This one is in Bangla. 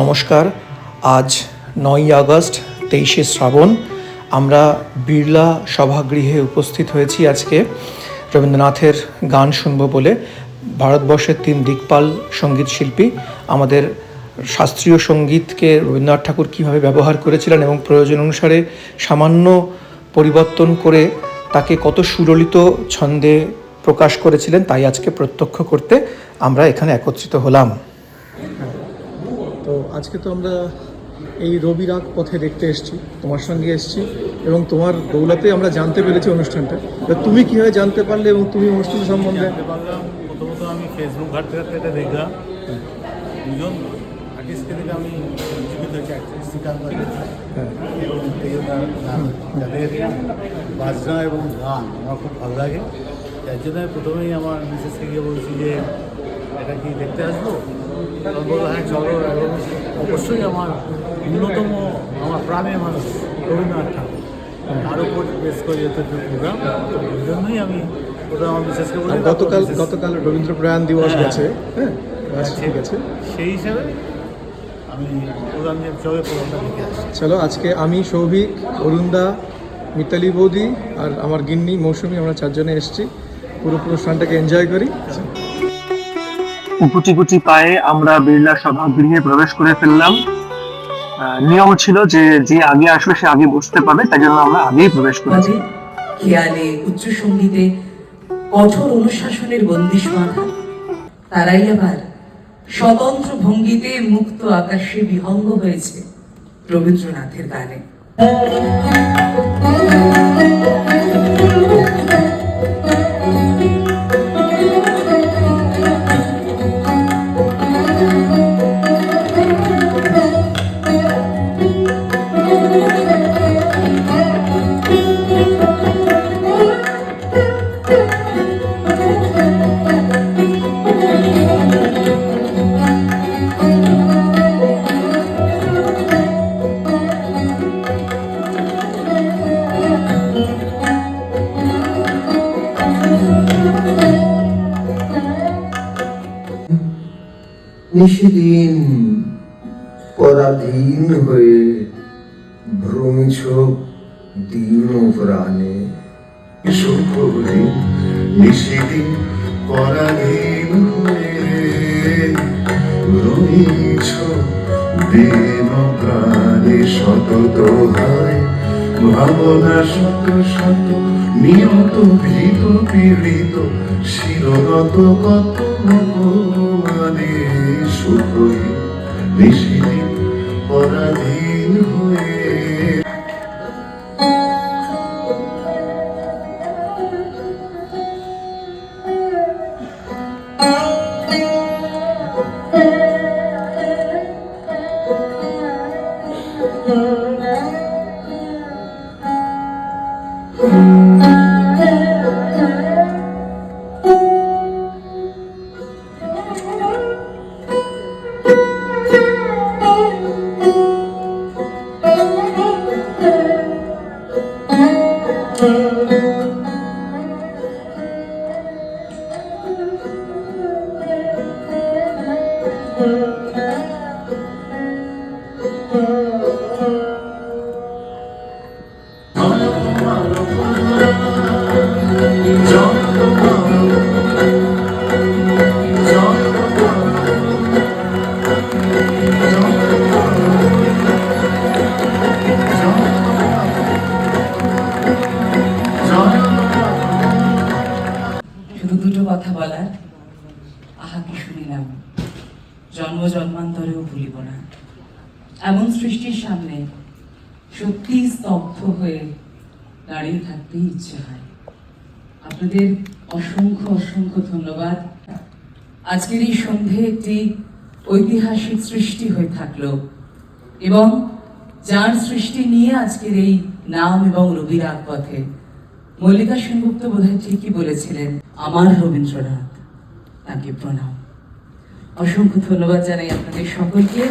নমস্কার। আজ নয়ই আগস্ট, তেইশে শ্রাবণ। আমরা বিড়লা সভাগৃহে উপস্থিত হয়েছি আজকে। রবীন্দ্রনাথের গান শুনব বলে। ভারতবর্ষের তিন দিকপাল সংগীত শিল্পী। আমাদের শাস্ত্রীয় সঙ্গীতকে রবীন্দ্রনাথ ঠাকুর কীভাবে ব্যবহার করেছিলেন এবং প্রয়োজন অনুসারে সামান্য পরিবর্তন করে তাকে কত সুরলিত ছন্দে প্রকাশ করেছিলেন, তাই আজকে প্রত্যক্ষ করতে আমরা এখানে একত্রিত হলাম। আজকে তো আমরা এই রবি রাগ পথে দেখতে এসেছি তোমার সঙ্গে এসেছি এবং তোমার দৌলাতে আমরা জানতে পেরেছি অনুষ্ঠানটা। তুমি কীভাবে জানতে পারলে এবং তুমি অনুষ্ঠান সম্বন্ধে? জানতে পারলাম প্রথমত আমি ফেসবুক ঘাটতে ঘাটতে এটা দেখলাম। দুজন আর্টিস্টকে দেখে আমি জীবিত হয়েছি অ্যাক্ট্রেস শ্রীকান্ত হ্যাঁ। যাদের বাজনা এবং গান আমার খুব ভালো লাগে। তার জন্য আমি প্রথমেই আমার মিসেসকে গিয়ে বলছি যে এটা কি দেখতে আসব? বলল হ্যাঁ চলো এবং অবশ্যই আমার অন্যতম আমার প্রাণের মানুষ রবীন্দ্রনাথ ঠাকুর। তার উপর বেশ করে যেত প্রোগ্রাম ওই জন্যই আমি প্রথমে আমার মিসেসকে বলি গতকাল গতকাল রবীন্দ্র প্রয়াণ দিবস হ্যাঁ। গেছে। হ্যাঁ আজ আছে। ঠিক আছে। সেই হিসাবে আমি চলে আজকে আমি সৌভিক অরুণদা মিতালি বৌদি আর আমার গিন্নি মৌসুমি আমরা চারজনে এসেছি। পুরো অনুষ্ঠানটাকে এনজয় করি। কুচি কুচি পায়ে আমরা বিড়লা সভাগৃহে প্রবেশ করে ফেললাম। নিয়ম ছিল যে যে আগে আসবে সে আগে বসতে পারবে, তাই জন্য আমরা আগেই প্রবেশ করেছি। খেয়ালে উচ্চ সঙ্গীতে কঠোর অনুশাসনের বন্দিশ তারাই আবার স্বতন্ত্র ভঙ্গিতে মুক্ত আকাশে বিহঙ্গ হয়েছে রবীন্দ্রনাথের গানে। নিশিদিন পরাধীন হয়ে ভ্রমিছ দীন প্রাণে। নিশিদিন পরাধীন ভাবনা শত শত, নিয়ত ভীত পীড়িত শিরনত কত মানে সুখহীন নিশিদিন পরাধীন হয়ে শুধু জন্মান্তরেও ভুলিব না। এমন সৃষ্টির সামনে সত্যি স্তব্ধ হয়ে দাঁড়িয়ে থাকতেই ইচ্ছে হয়। আপনাদের অসংখ্য অসংখ্য ধন্যবাদ। আজকের এই সন্ধে একটি ঐতিহাসিক সৃষ্টি হয়ে থাকল এবং যার সৃষ্টি নিয়ে আজকের এই নাম এবং রবিরাগ পথে মল্লিকা সেনগুপ্ত বোধহয় ঠিকই বলেছিলেন, আমার রবীন্দ্রনাথ, তাকে প্রণাম। অসংখ্য ধন্যবাদ জানাই আপনাদের সকলকে।